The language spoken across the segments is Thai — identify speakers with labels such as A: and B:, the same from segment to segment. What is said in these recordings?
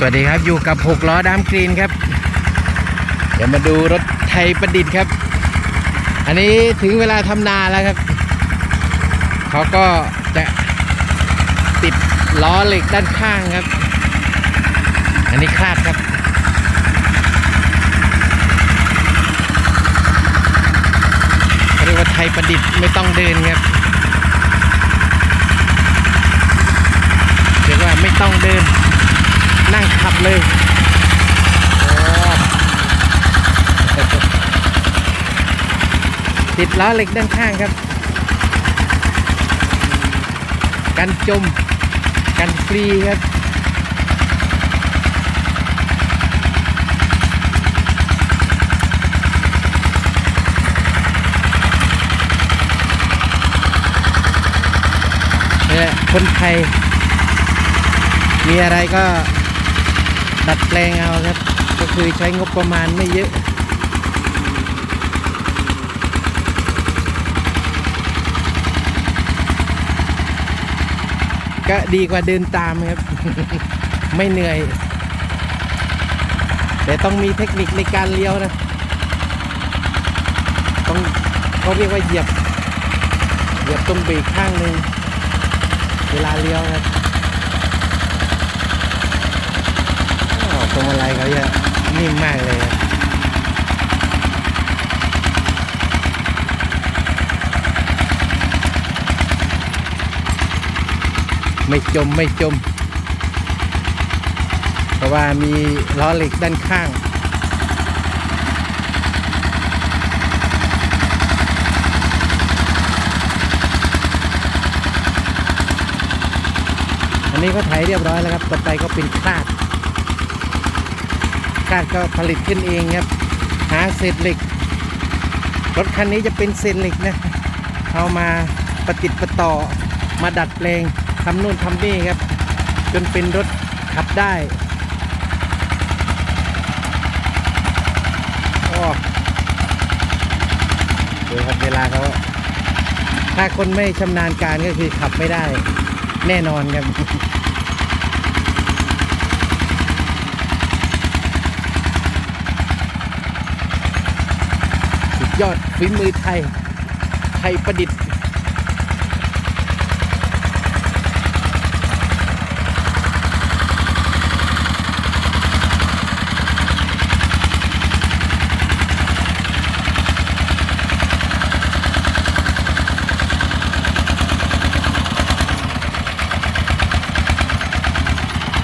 A: สวัสดีครับอยู่กับหกล้อดามกรีนครับ เดี๋ยวมาดูรถไทยประดิษฐ์ครับ อันนี้ถึงเวลาทำนาแล้วครับ เขาก็จะติดล้อเหล็กด้านข้างครับ อันนี้คาดครับ เรียกว่าไทยประดิษฐ์ไม่ต้องเดินครับเรียกว่าไม่ต้องเดิน ขับเลยโอ้ติดล้อเหล็กด้านข้างครับ กันจม กันฟรีครับเนี่ยคนไทย มีอะไรก็ ดัดแปลงเอาครับ ก็คือใช้งบประมาณไม่เยอะก็ดีกว่าเดินตามครับ ไม่เหนื่อย แต่ต้องมีเทคนิคในการเลี้ยวนะ ต้องเขาเรียกว่าเหยียบ เหยียบตรงเบรกข้างหนึ่งเวลาเลี้ยวครับ อ้าวพวงมาลัยเขา จะนิ่มมากเลยไม่จมไม่จม เพราะว่ามีล้อเหล็กด้านข้างอันนี้ก็ไถเรียบร้อยแล้วครับ ต่อไปก็เป็นคลาด คาดก็ผลิตขึ้นเองครับ หาเศษเหล็ก รถคันนี้จะเป็นเศษเหล็กนะ เอามาประติดประต่อ มาดัดแปลงทำนู่นทำนี่ครับ จนเป็นรถขับได้โอ้ดูครับเวลาเขาถ้าคนไม่ชำนาญการก็คือขับไม่ได้แน่นอนครับ ยอดฝีมือไทย ไทยประดิษฐ์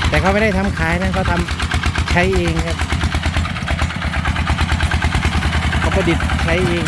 A: แต่เขาไม่ได้ทำขายนะเขาทำใช้เองครับ ประดิษฐ์ใช้เอง